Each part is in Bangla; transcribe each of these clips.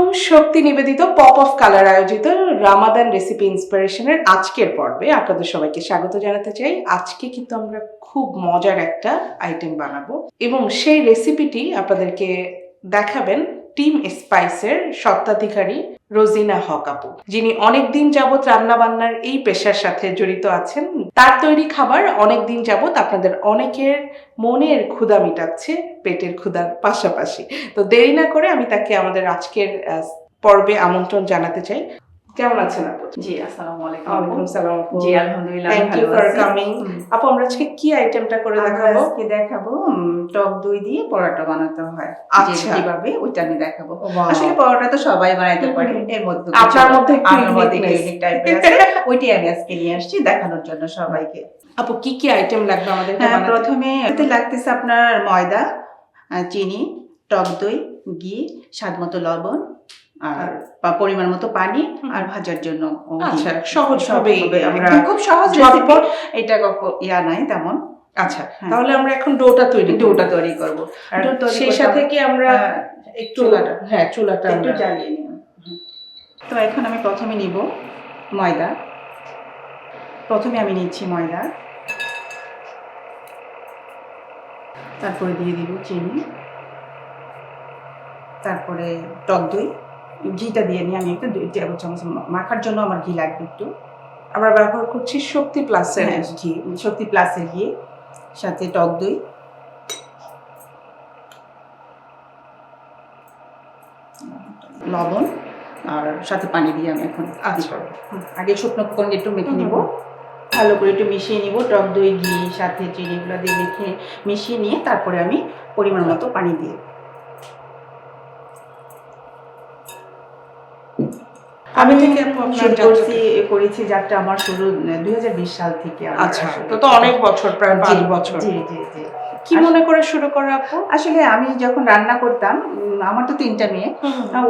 আলাইকুম শক্তি নিবেদিত পপ অফ কালার আয়োজিত রামাদান রেসিপি ইন্সপিরেশনের আজকের পর্বে আপনাদের সবাইকে স্বাগত জানাতে চাই। আজকে কিন্তু আমরা খুব মজার একটা আইটেম বানাবো এবং সেই রেসিপিটি আপনাদেরকে দেখাবেন। টিম স্পাইসের স্বত্বাধিকারী রোজিনা হক আপু, যিনি অনেকদিন যাবৎ রান্না বান্নার এই পেশার সাথে জড়িত আছেন। তার তৈরি খাবার অনেকদিন যাবৎ আপনাদের অনেকের মনের ক্ষুধা মিটাচ্ছে, পেটের ক্ষুধার পাশাপাশি। তো দেরি না করে আমি তাকে আমাদের আজকের পর্বে আমন্ত্রণ জানাতে চাই। কেমন আছেন আপু? জি আসসালামু আলাইকুম ওয়ালাইকুম সালাম আপু। জি আলহামদুলিল্লাহ থ্যাংক ইউ ফর কামিং আপু আমরা আজকে কি আইটেমটা করে দেখাবো? আজকে দেখাবো টক দই দিয়ে পরোটা বানাতে হয়। আচ্ছা। কীভাবে? ওইটা আমি দেখাবো। আসলে পরোটা তো সবাই বানাইতে পারে। এর মধ্যে আপনার মধ্যে। ইউনিক টাইপের আছে। ওইটাই আমি আজকে নিয়ে আসছি দেখানোর জন্য সবাইকে। আপু কি কি আইটেম লাগবে আমাদের হ্যাঁ প্রথমে এতে লাগতেছে আপনার ময়দা চিনি টক দই ঘি স্বাদ মতো লবণ আর বা পরিমাণ মতো পানি আর ভাজার জন্য। আচ্ছা, সহজভাবে আমরা খুব সহজ ঝটপট- এটা ইয়া নাই তেমন। আচ্ছা হ্যাঁ। তাহলে আমরা এখন ডোটা তৈরি ডোটা তৈরি করব। সেই সাথে কি আমরা একটু চুলাটা। হ্যাঁ চুলাটা একটু জ্বালিয়ে হুম। তো এখন আমি প্রথমে নিব ময়দা। প্রথমে আমি নিচ্ছি ময়দা। তারপরে দিয়ে দিব চিনি। তারপরে টক দই। ঘিটা দিয়ে নিয়ে আমি একটু দুই টেবিল চামচ মাখার জন্য আমার ঘি লাগবে একটু। আমরা ব্যবহার করছি শক্তি প্লাসের হ্যাঁ, ঘি শক্তি প্লাসের ঘি সাথে টক দই। লবণ আর সাথে পানি দিয়ে আমি এখন আচ্ছা। আগে শুকনো উপকরণ একটু মেখে নিব। ভালো করে একটু মিশিয়ে নিব। টক দই ঘি সাথে চিনিগুলো দিয়ে মেখে মিশিয়ে নিয়ে তারপরে আমি পরিমাণ মতো পানি দিয়ে আমি আমি করছি করেছি যাত্রা আমার শুরু দুই হাজার বিশ সাল থেকে আচ্ছা তো তো অনেক বছর প্রায় পাঁচ বছর। জি জি জি। কি মনে করে শুরু করা আপু? আসলে আমি যখন রান্না করতাম আমার তো তিনটা মেয়ে।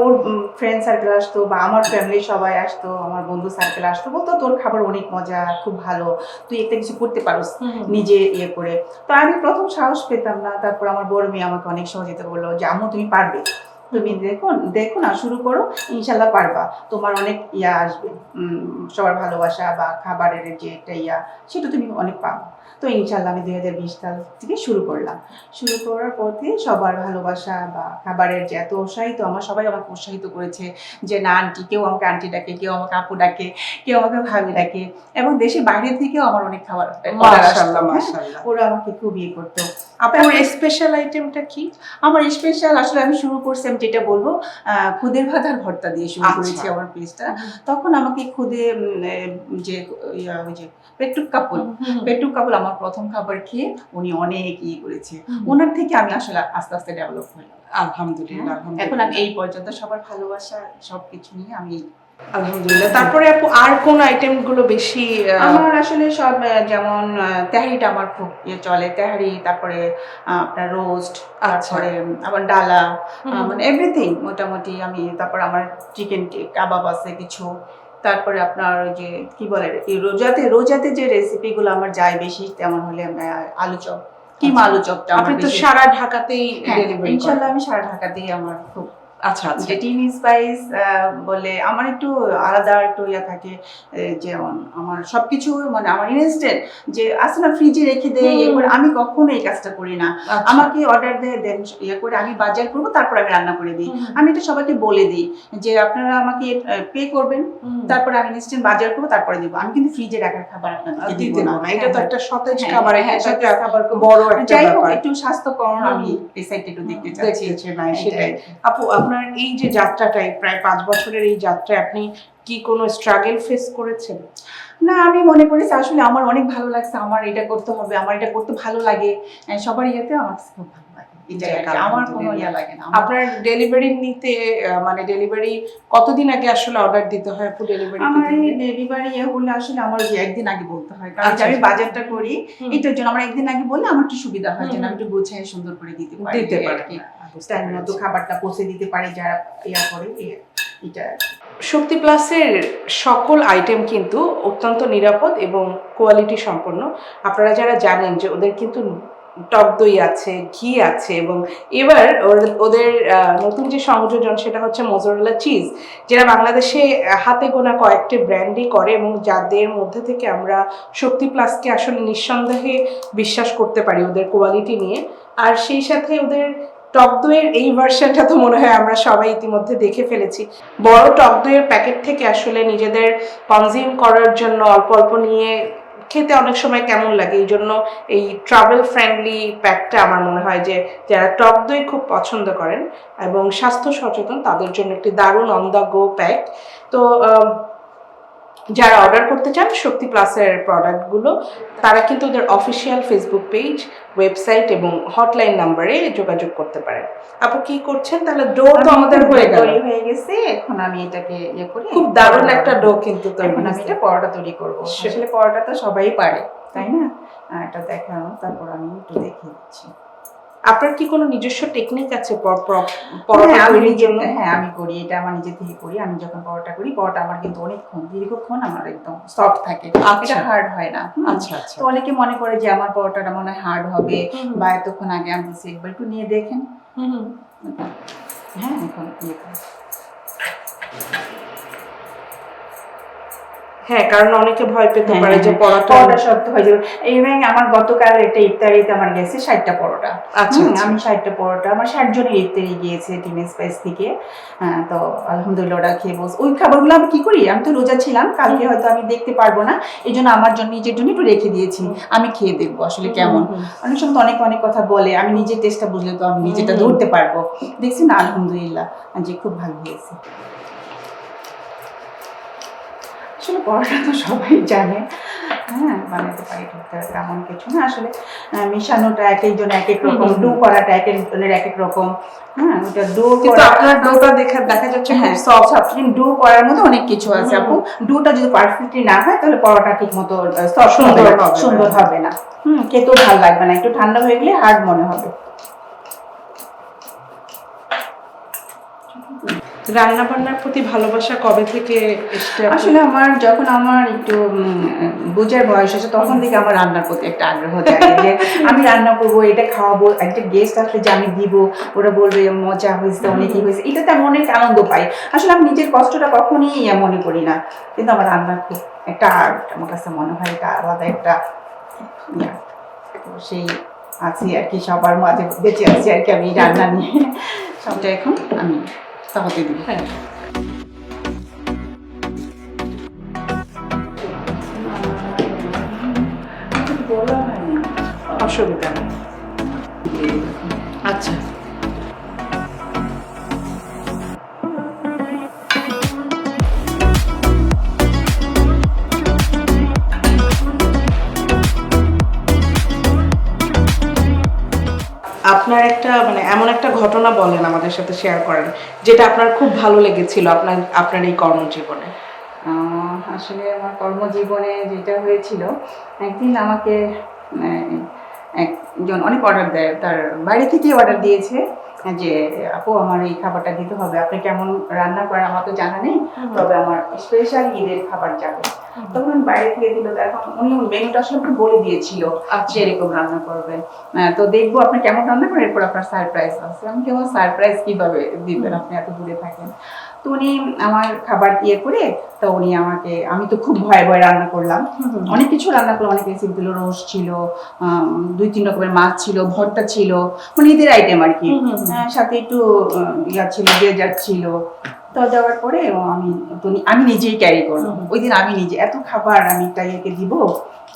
ওর ফ্রেন্ড সার্কেল আসতো বা আমার ফ্যামিলি সবাই আসতো আমার বন্ধু সার্কেল আসতো। বলতো তোর খাবার অনেক মজা খুব ভালো। তুই একটা কিছু করতে পারোস নিজে ইয়ে করে। তো আমি প্রথম সাহস পেতাম না। তারপর আমার বড় মেয়ে আমাকে অনেক সহযোগিতা বলল যে আম্মু তুমি পারবে। তুমি দেখো দেখো না শুরু করো ইনশাল্লাহ পারবা। তোমার অনেক ইয়া আসবে সবার ভালোবাসা বা খাবারের যে একটা ইয়া সেটা তুমি অনেক পাবো। তো ইনশাল্লাহ আমি দুই হাজার বিশ সাল থেকে শুরু করলাম। শুরু করার পথে সবার ভালোবাসা বা খাবারের যে এত উৎসাহিত আমার সবাই আমাকে উৎসাহিত করেছে যে না আন্টি কেউ আমাকে আন্টি ডাকে কেউ আমাকে আপু ডাকে কেউ আমাকে ভাবি ডাকে। এবং দেশের বাইরে থেকেও আমার অনেক খাবার হ্যাঁ। ওরা আমাকে খুব ইয়ে করতো। আপুর স্পেশাল আইটেমটা কি? আমার স্পেশাল আসলে আমি শুরু করছি আমি যেটা বলব খুদের ভাত আর ভর্তা দিয়ে শুরু আচ্ছা। করেছি আমার পেজটা। তখন আমাকে খুদে যে ওই যে পেটুক কাপুল পেটুক কাপুল আমার প্রথম খাবার খেয়ে উনি অনেক ইয়ে করেছে। ওনার থেকে আমি আসলে আস্তে আস্তে ডেভেলপ হলাম। আলহামদুলিল্লাহ এখন আমি এই পর্যন্ত সবার ভালোবাসা সবকিছু নিয়ে আমি আলহামদুলিল্লাহ। তারপরে আপু আর কোন আইটেমগুলো বেশি আমার আসলে সব যেমন তেহারিটা আমার খুব ইয়ে চলে। তেহারি তারপরে আপনার রোস্ট আচ্ছা। তারপরে আবার ডালা মানে এভরিথিং মোটামুটি আমি তারপর আমার চিকেন কাবাব আছে কিছু। তারপরে আপনার ওই যে কি বলে রোজাতে রোজাতে যে রেসিপিগুলো আমার যায় বেশি তেমন হলে আলু চপ। কিমা আচ্ছা। আলু চপটা আপনি তো সারা ঢাকাতেই হ্যাঁ, ডেলিভারি ইনশাল্লাহ আমি সারা ঢাকাতেই আমার খুব আচ্ছা আচ্ছা। যে টিম স্পাইস বলে আমার একটু আলাদা একটু ইয়া থাকে যেমন আমার সবকিছু মানে আমার ইনস্ট্যান্ট যে না ফ্রিজে রেখে দেয় ইয়ে করে আমি কখনো এই কাজটা করি না। আচ্ছা। আমাকে অর্ডার দেয় দেন ইয়ে করে আমি বাজার করব তারপর আমি রান্না করে দিই। আমি এটা সবাইকে বলে দিই যে আপনারা আমাকে পে করবেন তারপরে আমি ইনস্ট্যান্ট বাজার করব তারপরে দিব। আমি কিন্তু ফ্রিজে রাখার খাবার দিব না। না। এটা তো একটা সতেজ হ্যাঁ, খাবার হ্যাঁ, খাবার বড় একটা ব্যাপার। একটু স্বাস্থ্যকর। আমি এই সাইডে একটু দেখতে চাচ্ছি। সেটাই। আপু আপনার এই যে যাত্রাটাই, প্রায় পাঁচ বছরের এই যাত্রায় আপনি কি কোনো স্ট্রাগল ফেস করেছেন? না, আমি মনে করি আসলে আমার অনেক ভালো লাগছে, আমার এটা করতে হবে, আমার এটা করতে ভালো লাগে। সবার ইয়েতে আমার খুব ভালো আমার কোনো। ইয়ে লাগে না। আপনার ডেলিভারি নিতে মানে ডেলিভারি কতদিন আগে আসলে অর্ডার দিতে হয় আপু ডেলিভারি আমার এই ডেলিভারি ইয়ে হলে আসলে আমার একদিন আগে বলতে হয়। কারণ আচ্ছা, আমি আচ্ছা। বাজারটা করি এটার জন্য আমার একদিন আগে বললে আমার একটু সুবিধা হয় যে হুম, আমি একটু গুছিয়ে সুন্দর করে দিতে পারি। দিতে। টাইম মতো খাবারটা পৌঁছে দিতে পারে যারা ইয়া করে এটা শক্তি প্লাসের সকল আইটেম কিন্তু অত্যন্ত নিরাপদ এবং কোয়ালিটি সম্পন্ন। আপনারা যারা জানেন যে ওদের কিন্তু টক দই আছে, ঘি আছে এবং এবার ওদের নতুন যে সংযোজন সেটা হচ্ছে মোজরেলা চিজ, যেটা বাংলাদেশে হাতে গোনা কয়েকটি ব্র্যান্ডই করে এবং যাদের মধ্যে থেকে আমরা শক্তি প্লাসকে আসলে নিঃসন্দেহে বিশ্বাস করতে পারি ওদের কোয়ালিটি নিয়ে। আর সেই সাথে ওদের টক দইয়ের এই ভার্সনটা তো মনে হয় আমরা সবাই ইতিমধ্যে দেখে ফেলেছি। বড় টক দইয়ের প্যাকেট থেকে আসলে নিজেদের কনজিউম করার জন্য অল্প অল্প নিয়ে খেতে অনেক সময় কেমন লাগে? এই জন্য এই ট্রাভেল ফ্রেন্ডলি প্যাকটা আমার মনে হয় যে, যারা টক দই খুব পছন্দ করেন এবং স্বাস্থ্য সচেতন, তাদের জন্য একটি দারুণ অন দ্য গো প্যাক তো যারা অর্ডার করতে চান শক্তি প্লাসের প্রোডাক্টগুলো তারা কিন্তু ওদের অফিসিয়াল ফেসবুক পেজ ওয়েবসাইট এবং হটলাইন নাম্বারে যোগাযোগ করতে পারেন। আপু কি করছেন? তাহলে ডো তো আমাদের হয়ে গেল। তৈরি হয়ে গেছে এখন আমি এটাকে ইয়ে করি। খুব দারুণ একটা ডো কিন্তু তৈরি এখন আমি এটা পরোটা তৈরি করব। আসলে পরোটা তো সবাই পারে তাই না? এটা দেখানো তারপর আমি একটু দেখিয়ে দিচ্ছি। আপনার কি কোনো নিজস্ব টেকনিক আছে পরোটা হ্যাঁ, আমি জন্য? হ্যাঁ আমি করি এটা আমার নিজে থেকে করি। আমি যখন পরোটা করি পরোটা আমার কিন্তু অনেকক্ষণ দীর্ঘক্ষণ আমার একদম সফট থাকে। আচ্ছা। এটা হার্ড হয় না। আচ্ছা আচ্ছা। তো অনেকে মনে করে যে আমার পরোটাটা মনে হয় হার্ড হবে। বা এতক্ষণ আগে আমি একবার একটু নিয়ে দেখেন। হ্যাঁ এখন। হ্যাঁ কারণ অনেকে ভয় পেতে হ্যাঁ, পারে যে হ্যাঁ, পরোটা পরোটা শক্ত হয়ে যাবে। এবং আমার গতকাল এটা ইফতারিতে আমার গেছে ষাটটা পরোটা। আচ্ছা আচ্ছা। আমি ষাটটা পরোটা আমার ষাট জনের ইফতারি গিয়েছে স্পাইস থেকে। হ্যাঁ, তো আলহামদুলিল্লাহ ওরা খেয়ে বস ওই খাবারগুলো আমি কি করি? আমি তো রোজা ছিলাম কালকে হয়তো আমি দেখতে পারব না। এই জন্য আমার জন্য নিজের জন্য একটু রেখে দিয়েছি। আমি খেয়ে দেখব আসলে কেমন। অনেক সময় তো অনেক অনেক কথা বলে আমি নিজের টেস্টটা বুঝলে তো আমি নিজেটা ধরতে পারব। দেখছি না আলহামদুলিল্লাহ যে খুব ভালো হয়েছে। আসলে পড়াটা তো সবাই জানে। হ্যাঁ টুকটাক তেমন কিছু না। আসলে মিশানোটা এক একজন এক এক রকম ডু করাটা এক একজনের এক এক রকম। হ্যাঁ ওটা ডু কিন্তু আপনার ডোটা দেখা দেখা যাচ্ছে হ্যাঁ। সফট সফট ডু করার মধ্যে অনেক কিছু আছে। আপু। ডুটা যদি পারফেক্টলি না হয় তাহলে পরোটা ঠিক মতো সুন্দর। সুন্দর হবে না। হুম খেতেও ভালো লাগবে না। একটু ঠান্ডা হয়ে গেলে হার্ড মনে হবে। রান্না বান্নার প্রতি ভালোবাসা কবে থেকে আসলে আমার যখন আমার একটু বুঝার বয়স আছে তখন থেকে আমার রান্নার প্রতি একটা আগ্রহ জাগে যে আমি রান্না করব, এটা খাওয়াবো, একটা গেস্ট আসলে যে আমি দিব, ওরা বলবে, মজা হয়েছে অনেকই হয়েছে, এটাতে আমি অনেক আনন্দ পাই। আসলে আমি নিজের কষ্টটা কখনই মনে করি না, কিন্তু আমার রান্নার খুব একটা আর্ট আমার কাছে মনে হয় এটা আলাদা একটা তো সেই আছি আর কি, সবার মাঝে বেঁচে আছি আর কি আমি রান্না নিয়ে। সবটা এখন আমি তাহতে দিই হ্যাঁ। বলা হয়নি অসুবিধা নেই আপনার একটা মানে এমন একটা ঘটনা বলেন আমাদের সাথে শেয়ার করেন যেটা আপনার খুব ভালো লেগেছিল আপনার আপনার এই কর্মজীবনে? আসলে আমার কর্মজীবনে যেটা হয়েছিল একদিন আমাকে একজন অনেক অর্ডার দেয় তার বাইরে থেকে অর্ডার দিয়েছে যে আপু আমার এই খাবারটা দিতে হবে আপনি কেমন রান্না করেন আমার তো জানা নেই তবে আমার স্পেশাল ঈদের খাবার যাবে। তখন বাইরে থেকে দিল এখন উনি মেনুটা আসলে আমাকে বলে দিয়েছিল আচ্ছা। এরকম রান্না করবেন আহ, তো দেখব আপনি কেমন রান্না করেন এরপর আপনার সারপ্রাইজ আছে। আমি কেমন সারপ্রাইজ কীভাবে দিবেন? আপনি এত দূরে থাকেন। তো উনি আমার খাবার ইয়ে করে তো উনি আমাকে আমি তো খুব ভয়ে ভয়ে রান্না করলাম। অনেক কিছু রান্না করলাম অনেক সিম্পল রোস্ট ছিল আম, দুই তিন রকমের মাছ ছিল ভর্তা ছিল মানে ঈদের আইটেম আর কি। সাথে একটু ইয়া ছিল ডেজার্ট ছিল। তো দেওয়ার পরে আমি আমি নিজেই ক্যারি করলাম। ওই দিন আমি নিজে এত খাবার আমি দিব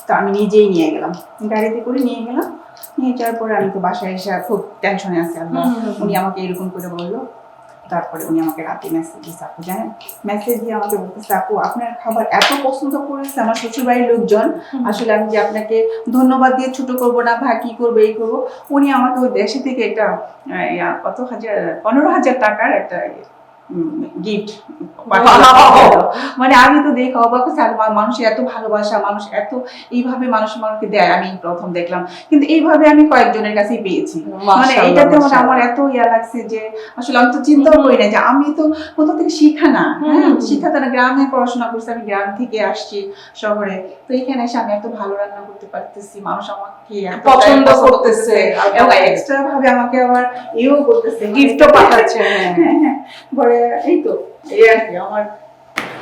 তো আমি নিজেই নিয়ে গেলাম। গাড়িতে করে নিয়ে গেলাম নিয়ে যাওয়ার পরে আমি তো বাসায় এসে খুব টেনশনে আছি আল্লাহ। উনি আমাকে এরকম করে বলল তারপরে উনি আমাকে রাতে মেসেজ দিয়েছে আপু জানেন মেসেজ দিয়ে আমাকে বলতেছে আপু আপনার খাবার এত পছন্দ করেছে আমার শ্বশুর বাড়ির লোকজন আসলে আমি যে আপনাকে ধন্যবাদ দিয়ে ছোট করব না ভা কি করব এই করব। উনি আমাকে ওই দেশে থেকে একটা কত হাজার পনেরো হাজার টাকার একটা গিফট মানে আমি তো দেখে অবাক হচ্ছি আর মা- মানুষের এত ভালোবাসা মানুষ এত এইভাবে মানুষ মানুষকে দেয় আমি প্রথম দেখলাম। কিন্তু এইভাবে আমি কয়েকজনের কাছেই পেয়েছি। মানে এটাতে মানে আমার এত ইয়া লাগছে যে আসলে আমি তো চিন্তাও করি না যে আমি তো কোথাও থেকে শিখা না। হ্যাঁ হুম। শিক্ষা গ্রামে পড়াশোনা করছি আমি গ্রাম থেকে আসছি শহরে। তো এখানে এসে আমি এত ভালো রান্না করতে পারতেছি মানুষ আমাকে পছন্দ করতেছে। এবং এক্সট্রা ভাবে আমাকে আবার ইয়েও করতেছে গিফটও পাঠাচ্ছে হ্যাঁ। হ্যাঁ হ্যাঁ। এই তো এই আর কি আমার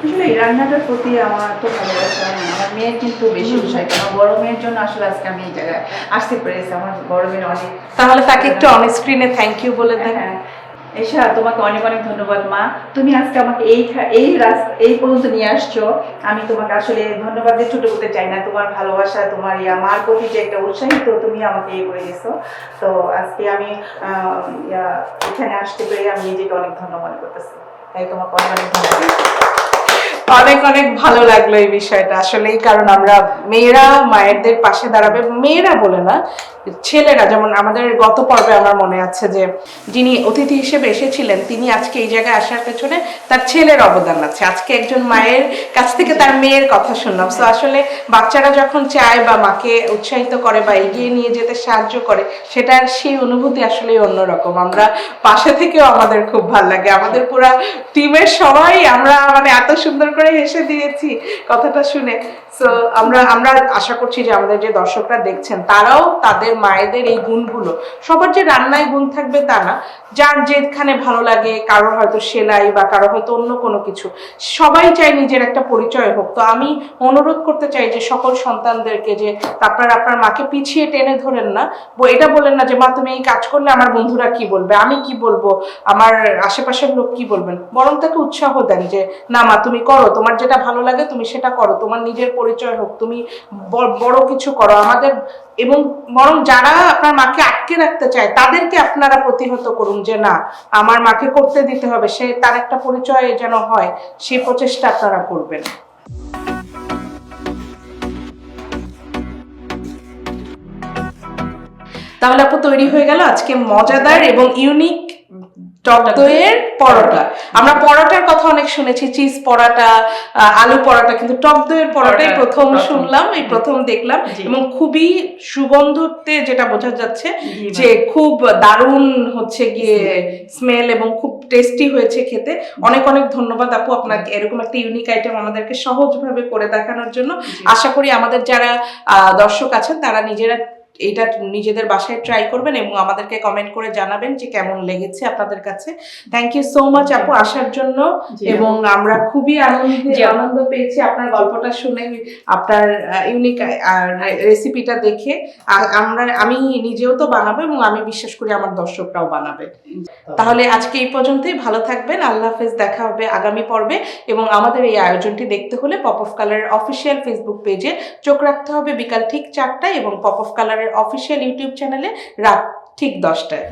আসলে এই রান্নাটার প্রতি আমার তো ভালোবাসা আমার মেয়ের কিন্তু বেশি। উৎসাহিত আমার বড় মেয়ের জন্য আসলে আজকে আমি এই জায়গায় আসতে পেরেছি। আমার বড় মেয়ের অনেক তাহলে তাকে একটু অন স্ক্রিনে থ্যাংক ইউ বলে দেন। হ্যাঁ। এসা, তোমাকে অনেক অনেক ধন্যবাদ, মা। তুমি আজকে আমাকে এই এই এই পর্যন্ত নিয়ে আসছো। আমি তোমাকে আসলে ধন্যবাদ দিয়ে ছোটো করতে চাই না। তোমার ভালোবাসা, তোমার ইয়া, মার প্রতি যে একটা উৎসাহিত তুমি আমাকে এই করে গেছো তো আজকে আমি এখানে আসতে পেরে আমি নিজেকে অনেক ধন্য মনে করতেছি। তাই তোমাকে অনেক অনেক ধন্যবাদ। অনেক অনেক ভালো লাগল এই বিষয়টা। আসলেই কারণ আমরা মেয়েরা মায়েরদের পাশে দাঁড়াবে, মেয়েরা বলে না, ছেলেরা। যেমন আমাদের গত পর্বে আমার মনে আছে যে, যিনি অতিথি হিসেবে এসেছিলেন, তিনি আজকে এই জায়গায় আসার পেছনে তার ছেলের অবদান আছে। আজকে একজন মায়ের কাছ থেকে তার মেয়ের কথা শুনলাম। তো আসলে বাচ্চারা যখন চায় বা মাকে উৎসাহিত করে বা এগিয়ে নিয়ে যেতে সাহায্য করে, সেটার সেই অনুভূতি আসলে অন্যরকম। আমরা পাশে থেকেও আমাদের খুব ভালো লাগে। আমাদের পুরা টিমের সবাই আমরা মানে এত সুন্দর করে হেসে দিয়েছি। কথাটা শুনে সো আমরা আমরা আশা করছি যে আমাদের যে দর্শকরা দেখছেন, তারাও তাদের মায়েদের এই গুণগুলো, সবার যে রান্নায় গুণ থাকবে তা না, যার যেখানে ভালো লাগে, কারোর হয়তো সেলাই বা কারও হয়তো অন্য কোনো কিছু, সবাই চায় নিজের একটা পরিচয় হোক। তো আমি অনুরোধ করতে চাই যে সকল সন্তানদেরকে যে আপনার আপনার মাকে পিছিয়ে টেনে ধরেন না এটা বলেন না যে, মা, তুমি এই কাজ করলে আমার বন্ধুরা কি বলবে? আমি কি বলব? আমার আশেপাশের লোক কি বলবেন? বরং তাকে উৎসাহ দেন যে, না মা, তুমি করো, তোমার যেটা ভালো লাগে তুমি সেটা করো, তোমার নিজের পরিচয় হোক, তুমি বড় কিছু করো। আমাদের, এবং বরং যারা আপনার মাকে আটকে রাখতে চায়, তাদেরকে আপনারা প্রতিহত করুন যে, না, আমার মাকে করতে দিতে হবে। সে, তার একটা পরিচয় যেন হয় সেই প্রচেষ্টা আপনারা করবেন। তাহলে আপু, তৈরি হয়ে গেল আজকে মজাদার এবং ইউনিক টক দইয়ের পরোটা। আমরা পরোটার কথা অনেক শুনেছি চিজ পরোটা আলু পরোটা কিন্তু টক দইয়ের পরোটাই পরোটা, প্রথম। শুনলাম এই প্রথম দেখলাম এবং খুবই সুগন্ধতে যেটা বোঝা যাচ্ছে যে খুব দারুণ হচ্ছে গিয়ে স্মেল এবং খুব টেস্টি হয়েছে খেতে। অনেক অনেক ধন্যবাদ আপু আপনাকে এরকম একটা ইউনিক আইটেম আমাদেরকে সহজভাবে করে দেখানোর জন্য। আশা করি আমাদের যারা আহ, দর্শক আছেন তারা নিজেরা এটা নিজেদের বাসায় ট্রাই করবেন এবং আমাদেরকে কমেন্ট করে জানাবেন যে কেমন লেগেছে আপনাদের কাছে। থ্যাংক ইউ সো মাচ আপু আসার জন্য এবং আমরা খুবই আনন্দ আনন্দ পেয়েছি আপনার গল্পটা শুনে আপনার ইউনিক রেসিপিটা দেখে। আমরা আমি নিজেও তো বানাবো এবং আমি বিশ্বাস করি আমার দর্শকরাও বানাবে। তাহলে আজকে এই পর্যন্তই ভালো থাকবেন আল্লাহ হাফেজ দেখা হবে আগামী পর্বে এবং আমাদের এই আয়োজনটি দেখতে হলে পপ অফ কালারের অফিসিয়াল ফেসবুক পেজে চোখ রাখতে হবে বিকাল ঠিক চারটায় এবং পপ অফ কালারের অফিসিয়াল ইউটিউব চ্যানেলে রাত ঠিক দশটায়।